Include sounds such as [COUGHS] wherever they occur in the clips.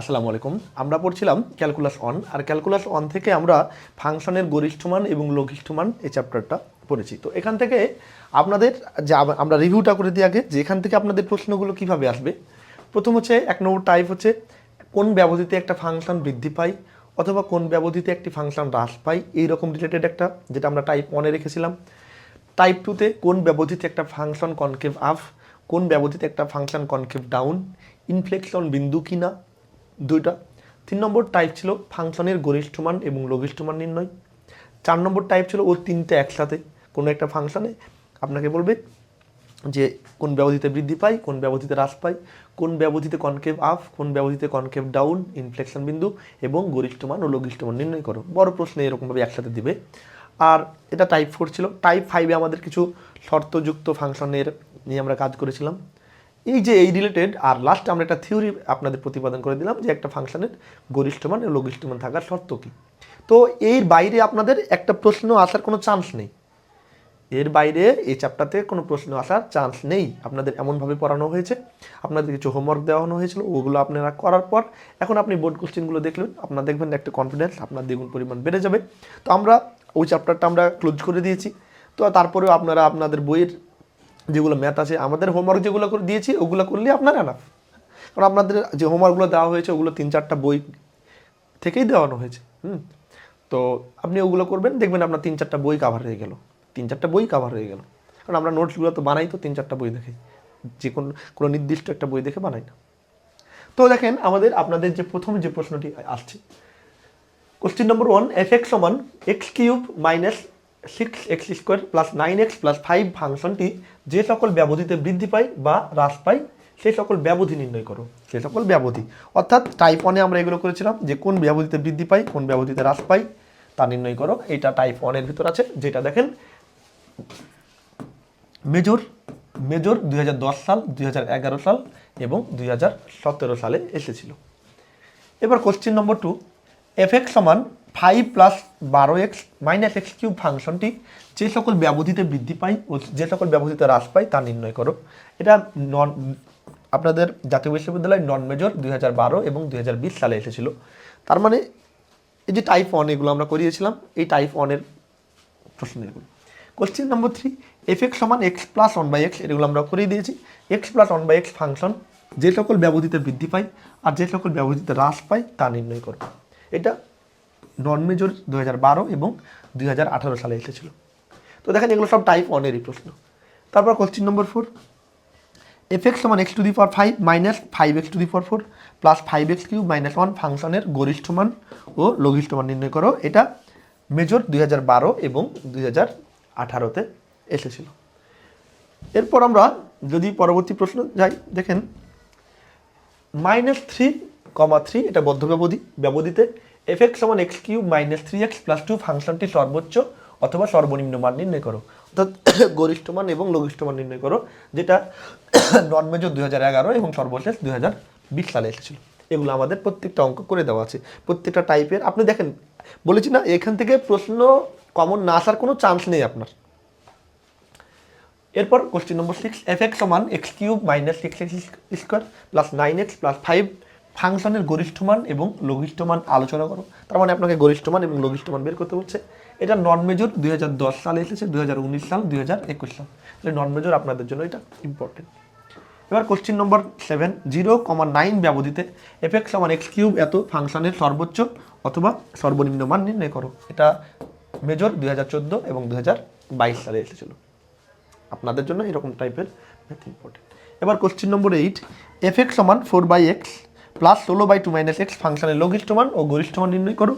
আসসালামু আলাইকুম। আমরা পড়ছিলাম ক্যালকুলাস অন আর ক্যালকুলাস অন থেকে আমরা ফাংশনের গরিষ্ঠ মান এবং লঘিষ্ঠ মান এই চ্যাপ্টারটা পড়েছি। তো এখান থেকে আপনাদের যে আমরা রিভিউটা করে দিই আগে, যে এখান থেকে আপনাদের প্রশ্নগুলো কীভাবে আসবে। প্রথম হচ্ছে, এক নম্বর টাইপ হচ্ছে, কোন ব্যবধিতে একটা ফাংশন বৃদ্ধি পায়, অথবা কোন ব্যবধিতে একটি ফাংশন হ্রাস পায়, এইরকম রিলেটেড একটা, যেটা আমরা টাইপ ওয়ানে রেখেছিলাম। টাইপ টুতে কোন ব্যবধিতে একটা ফাংশন কনকেভ আপ কোন ব্যবধিতে একটা ফাংশন কনকেভ ডাউন ইনফ্লেকশন বিন্দু কিনা দুইটা। তিন নম্বর টাইপ ছিল ফাংশনের গরিষ্ঠ মান এবং লঘিষ্ঠ মান নির্ণয়। চার নম্বর টাইপ ছিল ও তিনটে একসাথে। কোনো একটা ফাংশানে আপনাকে বলবে যে কোন ব্যবধিতে বৃদ্ধি পায়, কোন ব্যবধিতে হ্রাস পায়, কোন ব্যবধিতে কনকেভ আপ কোন ব্যবধিতে কনকেভ ডাউন ইনফ্লেকশন বিন্দু এবং গরিষ্ঠ মান ও লঘিষ্ঠ মান নির্ণয় করো। বড় প্রশ্নে এরকমভাবে একসাথে দিবে। আর এটা টাইপ ফোর ছিল। টাইপ ফাইভে আমাদের কিছু শর্তযুক্ত ফাংশনের নিয়ে আমরা কাজ করেছিলাম। এই যে এই রিলেটেড আর লাস্টে আমরা একটা থিওরি আপনাদের প্রতিপাদন করে দিলাম যে একটা ফাংশনের গরিষ্ঠ মান ও লঘিষ্ঠ মান থাকার শর্ত কী। তো এর বাইরে আপনাদের একটা প্রশ্ন আসার কোনো চান্স নেই। এর বাইরে এই চ্যাপ্টারতে কোনো প্রশ্ন আসার চান্স নেই। আপনাদের এমনভাবে পড়ানো হয়েছে, আপনাদের কিছু হোমওয়ার্ক দেওয়ানো হয়েছিল, ওগুলো আপনারা করার পর এখন আপনি বোর্ড কোশ্চেনগুলো দেখলেন, আপনার দেখবেন একটা কনফিডেন্স আপনার দ্বিগুণ পরিমাণ বেড়ে যাবে। তো আমরা ওই চ্যাপ্টারটা আমরা ক্লোজ করে দিয়েছি। তো তারপরেও আপনারা আপনাদের বইয়ের যেগুলো ম্যাথ আছে, আমাদের হোমওয়ার্ক যেগুলো করে, দিয়েছি, ওগুলো করলে আপনার এনাফ কারণ আপনাদের যে হোমওয়ার্কগুলো দেওয়া হয়েছে, ওগুলো তিন চারটা বই থেকেই দেওয়ানো হয়েছে, হুম? তো আপনি ওগুলো করবেন, দেখবেন আপনার তিন চারটা বই কাভার হয়ে গেল। তিন চারটা বই কাভার হয়ে গেল। কারণ আমরা নোটসগুলো তো বানাই তো, তিন চারটা বই দেখে। যে কোনো কোনো নির্দিষ্ট একটা বই দেখে বানাই না। তো দেখেন, আমাদের আপনাদের যে প্রথম যে প্রশ্নটি আসছে question number one F X সমান X cube minus six X square plus nine X plus five ফাংশনটি যে সকল ব্যবধিতে বৃদ্ধি পায় বা হ্রাস পায়, সেই সকল ব্যবধি নির্ণয় করো। সেই সকল ব্যবধি। অর্থাৎ টাইপ ওয়ানে আমরা এগুলো করেছিলাম যে কোন ব্যবধিতে বৃদ্ধি পায়, কোন ব্যবধিতে হ্রাস পায়, তা নির্ণয় করো। এটা টাইপ ওয়ানের ভিতর আছে, যেটা দেখেন মেজর মেজর দুই হাজার দশ সাল, দুই হাজার এগারো সাল এবং দুই হাজার সতেরো সালে এসেছিল। এবার question number two F X সমান ফাইভ প্লাস বারো এক্স মাইনাস এক্স কিউব ফাংশনটি যে সকল ব্যবধিতে বৃদ্ধি পায় ও যে সকল ব্যবধিতে হ্রাস পায় তা নির্ণয় করো। এটা নন আপনাদের জাতীয় বিশ্ববিদ্যালয় নন মেজর দুই হাজার বারো এবং দু হাজার বিশ সালে এসেছিল। তার মানে এই যে টাইপ ওয়ান এগুলো আমরা করিয়েছিলাম, এই টাইপ ওয়ানের প্রশ্ন এগুলো। Question number three F X সমান X plus one by X এগুলো আমরা করিয়ে দিয়েছি। X plus one by X function যে সকল ব্যবধিতে বৃদ্ধি পায় আর যে সকল ব্যবধিতে হ্রাস পায় তা নির্ণয় করবে এটা নন মেজর দুই হাজার বারো এবং দুই হাজার আঠারো সালে এসেছিল। তো দেখেন, এগুলো সব টাইপ ওয়ানেরই প্রশ্ন। তারপর question number four F X সমান X to the power five minus five X to the power four plus five X cube minus one ফাংশনের গরিষ্ঠ মান ও লঘিষ্ঠ মান নির্ণয় করো। এটা মেজর দুই হাজার বারো এবং দুই হাজার আঠারোতে এসেছিল। এরপর আমরা যদি পরবর্তী প্রশ্ন যাই, দেখেন মাইনাস থ্রি কমা থ্রি এটা বদ্ধ ব্যবধি ব্যবধিতে এফ এক্স সমান X cube minus three X plus two ফাংশনটি সর্বোচ্চ অথবা সর্বনিম্ন মান নির্ণয় করো। অর্থাৎ [COUGHS] গরিষ্ঠ মান এবং লঘিষ্ঠ মান নির্ণয় করো, যেটা [COUGHS] নন মেজর দুই হাজার এগারো এবং সর্বশেষ দুই হাজার বিশ সালে এসেছিল। এগুলো আমাদের প্রত্যেকটা অঙ্ক করে দেওয়া আছে। প্রত্যেকটা টাইপের আপনি দেখেন, বলেছি না, এখান থেকে প্রশ্ন কমন না আসার কোনো চান্স নেই আপনার। এরপর question number six F X সমান X cube minus six X square plus nine X plus five ফাংশনের গরিষ্ঠ মান এবং লঘিষ্ঠ মান আলোচনা করো। তার মানে আপনাকে গরিষ্ঠ মান এবং লঘিষ্ঠ মান বের করতে বলছে। এটা নন মেজর দুই হাজার দশ সালে এসেছে দু হাজার উনিশ সাল, দুই হাজার একুশ সাল। তাহলে নন মেজর আপনাদের জন্য এটা ইম্পর্টেন্ট এবার question number seven zero comma nine ব্যবধিতে F x সমান এক্স কিউব এত ফাংশনের সর্বোচ্চ অথবা সর্বনিম্ন মান নির্ণয় করো। এটা মেজর দুই হাজার চোদ্দ এবং দু হাজার বাইশ সালে এসেছিল। আপনাদের জন্য এরকম টাইপের ইম্পর্টেন্ট এবার question number eight F X সমান ফোর বাই এক্স প্লাস ষোলো বাই টু মাইনাস এক্স ফাংশনের লঘিষ্ঠ মান ও গরিষ্ঠ মান নির্ণয় করো।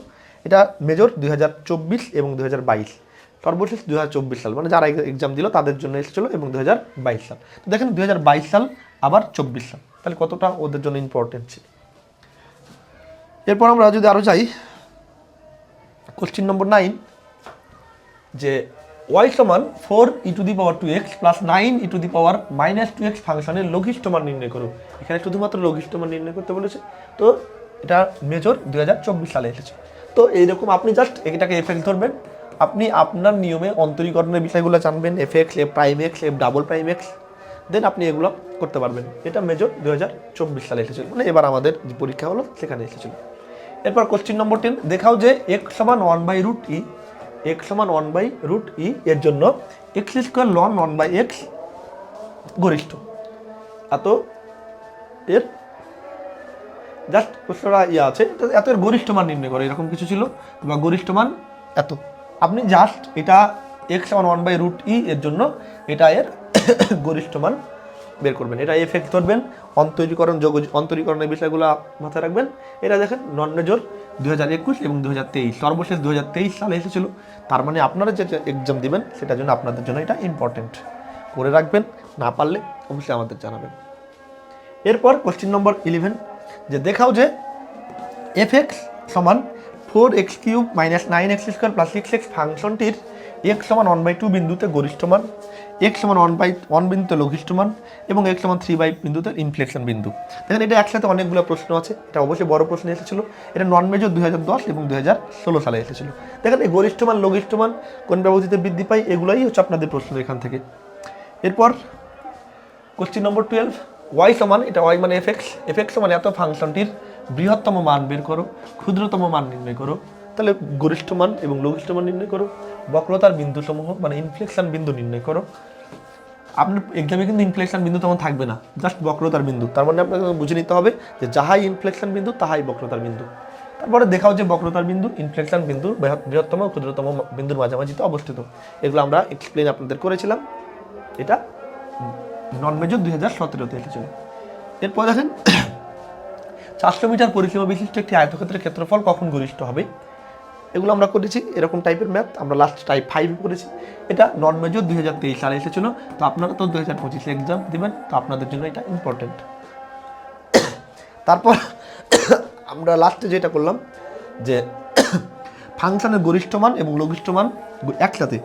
এটা মেজর দু হাজার চব্বিশ এবং দুই সর্বশেষ দু হাজার চব্বিশ সাল মানে যারা এক্সাম দিল তাদের জন্য এসেছিল এবং দু হাজার বাইশ সাল। তো দেখেন দুই হাজার বাইশ সাল, আবার চব্বিশ সাল। তাহলে কতটা ওদের জন্য ইম্পর্টেন্ট ছিল? এরপর আমরা যদি আরও যাই কোশ্চেন নম্বর নাইন যে ওয়াই সমান four E to the power two X plus nine E to the power minus two X ফাংশনের লঘিষ্ঠ মান নির্ণয় করো। এখানে শুধুমাত্র লঘিষ্ঠ মান নির্ণয় করতে বলেছে। তো এটা মেজর দুই হাজার চব্বিশ সালে এসেছে। তো এইরকম আপনি জাস্ট এটাকে এফেক্ট ধরবেন। আপনি আপনার নিয়মে অন্তরীকরণের বিষয়গুলো জানবেন F X F prime X F double prime X then আপনি এগুলো করতে পারবেন। এটা মেজর দু হাজার চব্বিশ সালে এসেছিল। মানে এবার আমাদের যে পরীক্ষা হলো সেখানে এসেছিল। এরপর কোশ্চিন নম্বর টেন দেখাও যে এক্স সমান ওয়ান বাই রুট ই এক সমান ওয়ান বাই রুট ই এর জন্য x square loan one by x গরিষ্ঠ। এত এর জাস্ট প্রশ্নটা ইয়ে আছে এত এর গরিষ্ঠ মান নির্ণয় করে, এরকম কিছু ছিল, বা গরিষ্ঠ মান এত। আপনি জাস্ট এটা এক্স সমান ওয়ান বাই রুট ই এর জন্য এটা এর [COUGHS] গরিষ্ঠ মান বের করবেন। এটা এফেক্ট ধরবেন, অন্তরীকরণ যোগ, অন্তরীকরণের বিষয়গুলো মাথায় রাখবেন। এটা দেখেন নন মেজর দু হাজার একুশ এবং দু হাজার তেইশ, সর্বশেষ দু হাজার তেইশ সালে এসেছিল। তার মানে আপনারা যে এক্সাম দিবেন, সেটার জন্য আপনাদের জন্য এটা ইম্পর্টেন্ট করে রাখবেন, না পারলে অবশ্যই আমাদের জানাবেন। এরপর কোশ্চিন নম্বর ইলেভেন যে দেখাও যে এফ এক্স সমান four X cube minus nine X square plus six X ফাংশনটির এক্স সমান ওয়ান বাই টু বিন্দুতে গরিষ্ঠ মান, এক্স সমান ওয়ান বাই ওয়ান বিন্দুতে লঘিষ্ঠ মান এবং এক্স সমান থ্রি বাই বিন্দুতে ইনফ্লেকশন বিন্দু। দেখেন এটা একসাথে অনেকগুলো প্রশ্ন আছে, এটা অবশ্যই বড় প্রশ্ন এসেছিল। এটা নন মেজর দুই হাজার দশ এবং দুই হাজার ষোলো সালে এসেছিল। দেখেন এই গরিষ্ঠ মান, লঘিষ্ঠ মান কোন ব্যবধিতে বৃদ্ধি পায়, এগুলোই হচ্ছে আপনাদের প্রশ্ন এখান থেকে। এরপর কোশ্চিন নম্বর টুয়েলভ ওয়াই সমান, এটা ওয়াই মানে এফ এক্স এফ এক্স সমান এত ফাংশনটির বৃহত্তম মান বের করো, ক্ষুদ্রতম মান নির্ণয় করো। তাহলে গরিষ্ঠ মান এবং লঘিষ্ঠ মান নির্ণয় করো। বক্রতার বিন্দু সমূহ মানে ইনফ্লেকশন বিন্দু নির্ণয় করো। আপনার এক্সামে কিন্তু ইনফ্লেকশন বিন্দু তেমন থাকবে না জাস্ট বক্রতার বিন্দু। তার মানে আপনাকে বুঝে নিতে হবে যে যাহাই ইনফ্লেকশন বিন্দু, তাহাই বক্রতার বিন্দু। তারপরে দেখাও যে বক্রতার বিন্দু ইনফ্লেকশন বিন্দু বৃহত্তম ক্ষুদ্রতম বিন্দুর মাঝামাঝিতে অবস্থিত। এগুলো আমরা এক্সপ্লেন আপনাদের করেছিলাম। এটা নন মেজর দুই হাজার সতেরোতে এসেছিল। এরপর দেখেন, চারশো মিটার পরিসীমা বিশিষ্ট একটি আয়তক্ষেত্রের ক্ষেত্রফল কখন গরিষ্ঠ হবে? এগুলো আমরা করেছি, এরকম টাইপের ম্যাথ আমরা লাস্ট টাইপ ফাইভ করেছি। এটা নন মেজর দুই হাজার তেইশ সালে এসেছিল তো আপনারা তো দুই হাজার পঁচিশে এক্সাম দেবেন, তো আপনাদের জন্য এটা ইম্পর্টেন্ট তারপর আমরা লাস্টে যেটা করলাম, যে ফাংশনের গরিষ্ঠ মান এবং লঘিষ্ঠ মান একসাথে,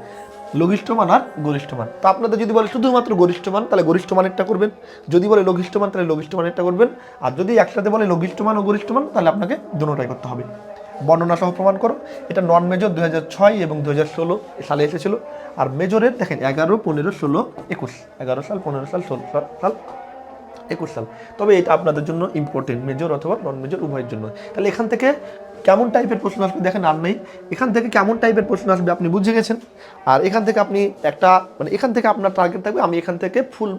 লঘিষ্ঠ মান আর গরিষ্ঠ মান। তো আপনাদের যদি বলে শুধুমাত্র গরিষ্ঠ মান, তাহলে গরিষ্ঠ মানেরটা করবেন। যদি বলে লঘিষ্ঠ মান, তাহলে লঘিষ্ঠ মানেরটা করবেন। আর যদি একসাথে বলে লঘিষ্ঠ মান ও গরিষ্ঠ মান, তাহলে আপনাকে দুটোটাই করতে হবে। বর্ণনা সহ প্রমাণ করো। এটা নন মেজর দু ছয় এবং দু ষোলো সালে এসেছিল। আর মেজরের, দেখেন, এগারো, পনেরো, ষোলো, একুশ। এগারো সাল, পনেরো সাল, ষোলো সাল একুশ সাল। তবে এটা আপনাদের জন্য ইম্পর্টেন্ট মেজর অথবা নন মেজর উভয়ের জন্য। তাহলে এখান থেকে কেমন টাইপের প্রশ্ন আসবে দেখেন, আর নেই। এখান থেকে কেমন টাইপের প্রশ্ন আসবে আপনি বুঝে গেছেন। আর এখান থেকে আপনি একটা মানে এখান থেকে আপনার টার্গেট থাকবে, আমি এখান থেকে ফুল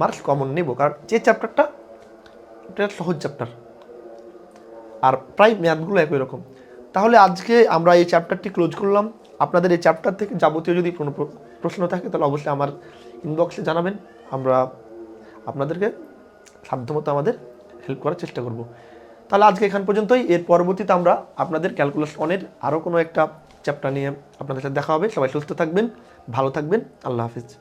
মার্কস কমন নেব। কারণ যে চ্যাপ্টারটা এটা সহজ চ্যাপ্টার আর প্রায় ম্যাথগুলো একই রকম। তাহলে আজকে আমরা এই চ্যাপ্টারটি ক্লোজ করলাম। আপনাদের এই চ্যাপ্টার থেকে যাবতীয় যদি কোনো প্র- প্রশ্ন থাকে, তাহলে অবশ্যই আমার ইনবক্সে জানাবেন। আমরা আপনাদেরকে সাধ্যমতো আমাদের হেল্প করার চেষ্টা করব। তাহলে আজকে এখান পর্যন্তই। এর পরবর্তীতে আমরা আপনাদের ক্যালকুলাস অনের আরও কোনো একটা চ্যাপ্টার নিয়ে আপনাদের সাথে দেখা হবে। সবাই সুস্থ থাকবেন, ভালো থাকবেন। আল্লাহ হাফিজ।